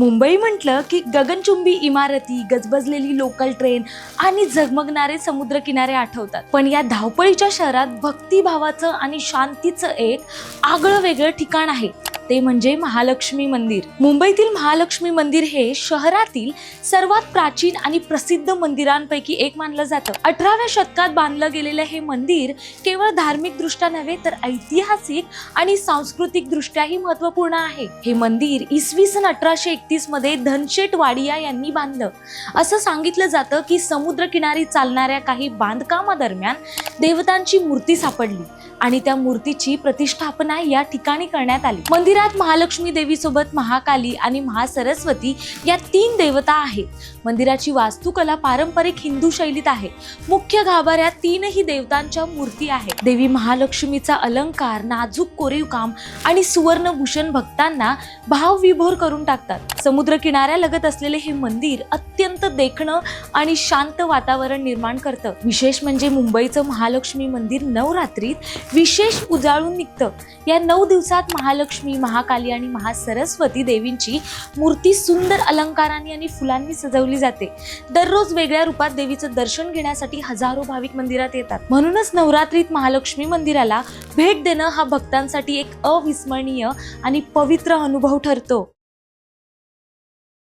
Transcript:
मुंबई म्हटलं की गगनचुंबी इमारती गजबजलेली लोकल ट्रेन आणि झगमगणारे समुद्रकिनारे आठवतात. पण या धावपळीच्या शहरात भक्तिभावाचं आणि शांतीचं एक आगळं वेगळं ठिकाण आहे. ते म्हणजे महालक्ष्मी मंदिर. मुंबईतील महालक्ष्मी मंदिर हे शहरातील सर्वात प्राचीन आणि प्रसिद्ध मंदिरांपैकी एक मानलं जातं. अठराव्या शतकात बांधलं गेलेलं हे मंदिर केवळ धार्मिक दृष्ट्या नव्हे तर ऐतिहासिक आणि सांस्कृतिक दृष्ट्याही महत्त्वपूर्ण आहे. हे मंदिर इसवी सन अठराशे एकतीसमध्ये धनशेट वाडिया यांनी बांधलं. असं सांगितलं जातं की समुद्रकिनारी चालणाऱ्या काही बांधकामादरम्यान देवतांची मूर्ती सापडली आणि त्या मूर्तीची प्रतिष्ठापना या ठिकाणी करण्यात आली. मंदिरात महालक्ष्मी देवीसोबत महाकाली आणि महासरस्वती या तीन देवता आहेत. मंदिराची वास्तुकला पारंपरिक हिंदू शैलीत आहे. मुख्य गाभाऱ्यात तीनही देवतांच्या मूर्ती आहेत. देवी महालक्ष्मीचा अलंकार नाजूक कोरीव काम आणि सुवर्णभूषण भक्तांना भावविभोर करून टाकतात. समुद्र किनाऱ्यालगत असलेले हे मंदिर अत्यंत देखणं आणि शांत वातावरण निर्माण करतं. विशेष म्हणजे मुंबईचं महालक्ष्मी मंदिर नवरात्रीत विशेष उजाळून निघतं. या नऊ दिवसात महालक्ष्मी महाकाली आणि महासरस्वती देवींची मूर्ती सुंदर अलंकारांनी आणि फुलांनी सजवली जाते. दररोज वेगळ्या रूपात देवीचं दर्शन घेण्यासाठी हजारो भाविक मंदिरात येतात. म्हणूनच नवरात्रीत महालक्ष्मी मंदिराला भेट देणं हा भक्तांसाठी एक अविस्मरणीय आणि पवित्र अनुभव ठरतो.